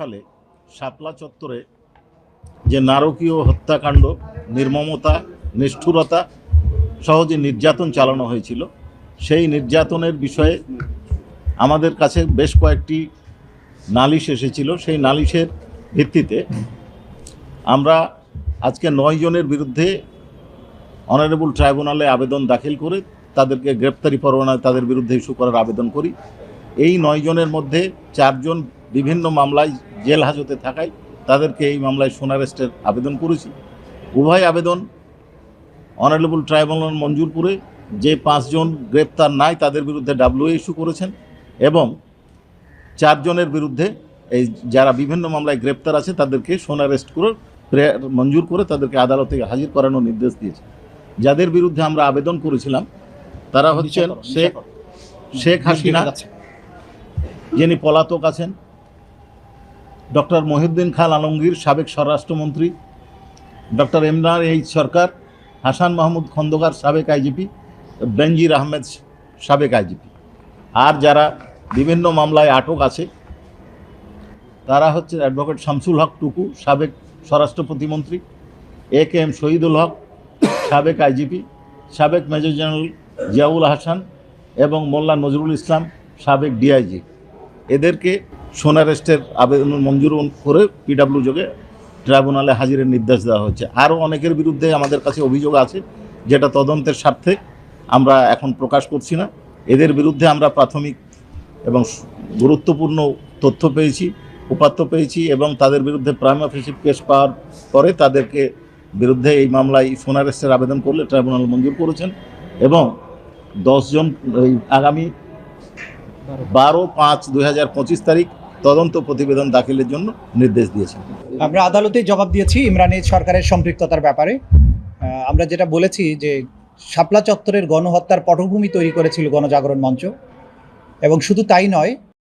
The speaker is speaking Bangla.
সালে শাপলা চত্বরে যে নারকীয় হত্যাকাণ্ড, নির্মমতা, নিষ্ঠুরতা সহজে নির্যাতন চালানো হয়েছিল, সেই নির্যাতনের বিষয়ে আমাদের কাছে বেশ কয়েকটি নালিশ এসেছিল। সেই নালিশের ভিত্তিতে আমরা আজকে নয় জনের বিরুদ্ধে অনারেবল ট্রাইব্যুনালে আবেদন দাখিল করে তাদেরকে গ্রেপ্তারি পরোয়ানায় তাদের বিরুদ্ধে ইস্যু করার আবেদন করি। এই নয় জনের মধ্যে চারজন বিভিন্ন মামলায় জেল হাজতে থাকায় তাদেরকে এই মামলায় সোনারেস্টের আবেদন করেছি। উভয় আবেদন অনারেবল ট্রাইব্যুনাল মঞ্জুর করে যে পাঁচজন গ্রেপ্তার নাই তাদের বিরুদ্ধে ডাব্লিউ ইস্যু করেছেন এবং চারজনের বিরুদ্ধে এই যারা বিভিন্ন মামলায় গ্রেপ্তার আছে তাদেরকে সোনারেস্ট করে প্রেয়ার মঞ্জুর করে তাদেরকে আদালতে হাজির করানোর নির্দেশ দিয়েছে। যাদের বিরুদ্ধে আমরা আবেদন করেছিলাম তারা হচ্ছেন শেখ শেখ হাসিনা যিনি পলাতক আছেন ডক্টর মহিউদ্দিন খান আলমগীর, সাবেক স্বরাষ্ট্রমন্ত্রী। ডক্টর এমরান এইচ সরকার, হাসান মাহমুদ খন্দকার, সাবেক আইজিপি, বেনজির আহমেদ, সাবেক আইজিপি। আর যারা বিভিন্ন মামলায় আটক আছে, তারা হচ্ছে অ্যাডভোকেট শামসুল হক টুকু, সাবেক স্বরাষ্ট্র প্রতিমন্ত্রী, এ কে এম শহীদুল হক, সাবেক আইজিপি, সাবেক মেজর জেনারেল জিয়াউল হাসান এবং মোল্লা নজরুল ইসলাম, সাবেক ডিআইজি। এদেরকে সোনারেস্টের আবেদন মঞ্জুর করে পিডাব্লিউ যোগে ট্রাইব্যুনালে হাজিরের নির্দেশ দেওয়া হয়েছে। আরও অনেকের বিরুদ্ধে আমাদের কাছে অভিযোগ আছে, যেটা তদন্তের স্বার্থে আমরা এখন প্রকাশ করছি না। এদের বিরুদ্ধে আমরা প্রাথমিক এবং গুরুত্বপূর্ণ তথ্য পেয়েছি, উপাত্ত পেয়েছি এবং তাদের বিরুদ্ধে প্রাইম অফিসিভ কেস পাওয়ার পরে তাদেরকে বিরুদ্ধে এই মামলায় সোনারেস্টের আবেদন করলে ট্রাইব্যুনাল মঞ্জুর করেছেন এবং দশজন এই আগামী বারো পাঁচ দুই তারিখ তদন্ত প্রতিবেদন দাখিলের জন্য নির্দেশ দিয়েছেন। আমরা আদালতে জবাব দিয়েছি ইমরান এইচ সরকারের সম্পৃক্ততার ব্যাপারে। আমরা যেটা বলেছি যে শাপলা চত্বরের গণহত্যার পটভূমি তৈরি করেছিল গণজাগরণ মঞ্চ। এবং শুধু তাই নয়